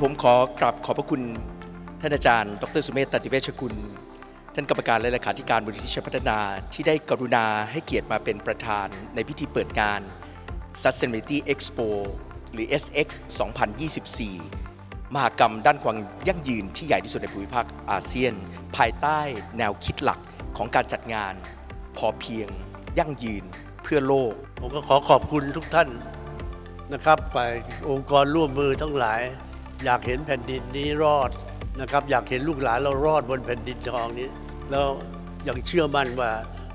ผมขอกราบขอบพระคุณท่านอาจารย์ ดรสุเมธตันติเวชกุล ท่านกรรมการและเลขาธิการมูลนิธิชัยพัฒนา ที่ได้กรุณาให้เกียรติมาเป็นประธานในพิธีเปิดงาน Sustainability Expo หรือ SX 2024 มหากรรมด้านความยั่งยืนที่ใหญ่ที่สุดในภูมิภาคอาเซียน ภายใต้แนวคิดหลักของการจัดงาน พอเพียง ยั่งยืนเพื่อโลก ผมก็ขอขอบคุณทุกท่านนะครับฝ่ายองค์กรร่วมมือทั้งหลาย อยากเห็นแผ่นดินนี้รอดนะครับ อยากเห็นลูกหลานเรารอดบนแผ่นดินทองนี้ แล้วยังเชื่อมั่นว่า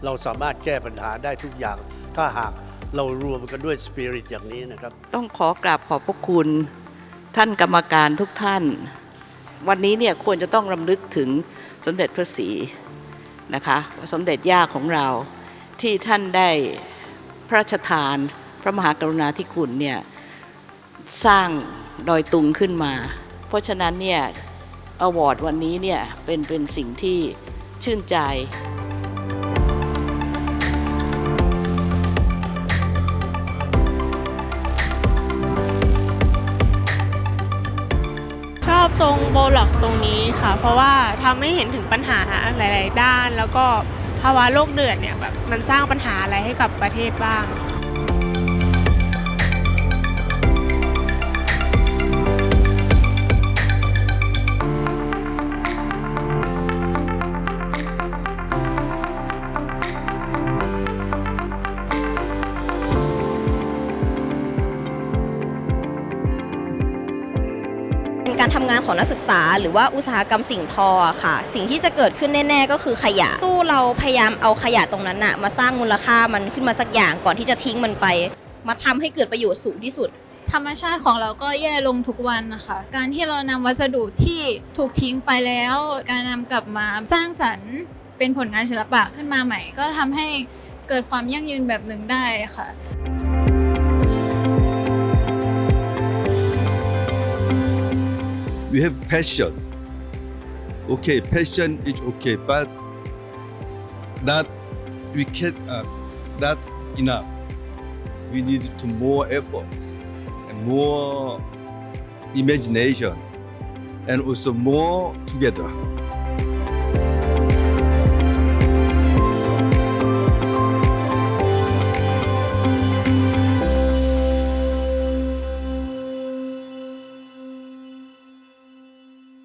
เราสามารถแก้ปัญหาได้ทุกอย่าง ถ้าหากเรารวมกันด้วยสปิริตอย่างนี้นะครับ ต้องขอกราบขอบพระคุณ ท่านกรรมการทุกท่าน วันนี้เนี่ยควรจะต้องรำลึกถึงสมเด็จพระศรีนะคะสมเด็จย่าของเราที่ท่านได้พระราชทานพระมหากรุณาธิคุณเนี่ย สร้างดอยตุงขึ้นมา เพราะฉะนั้นเนี่ยอวอร์ดวันนี้เนี่ยเป็นเป็นสิ่งที่ชื่นใจชอบตรงโบล็อกตรงนี้ค่ะ เพราะว่าทำให้เห็นถึงปัญหาหลาย ๆ ด้าน แล้วก็ภาวะโลกเดือดเนี่ยแบบมันสร้างปัญหาอะไรให้กับประเทศบ้าง การทำงานของนักศึกษา หรือว่าอุตสาหกรรมสิ่งทอค่ะ สิ่งที่จะเกิดขึ้นแน่ ๆ ก็คือขยะ ตู้เราพยายามเอาขยะตรงนั้นน่ะมาสร้างมูลค่ามันขึ้นมาสักอย่างก่อนที่จะทิ้งมันไป มาทำให้เกิดประโยชน์สูงที่สุดธรรมชาติของเราก็แย่ลงทุกวันนะคะ การที่เรานำวัสดุที่ถูกทิ้งไปแล้ว การนำกลับมาสร้างสรรค์ เป็นผลงานศิลปะขึ้นมาใหม่ ก็ทำให้เกิดความยั่งยืนแบบหนึ่งได้ค่ะ we have passion. Okay, passion is okay, but not we can uh, not enough. We need to more effort and more imagination, and also more together.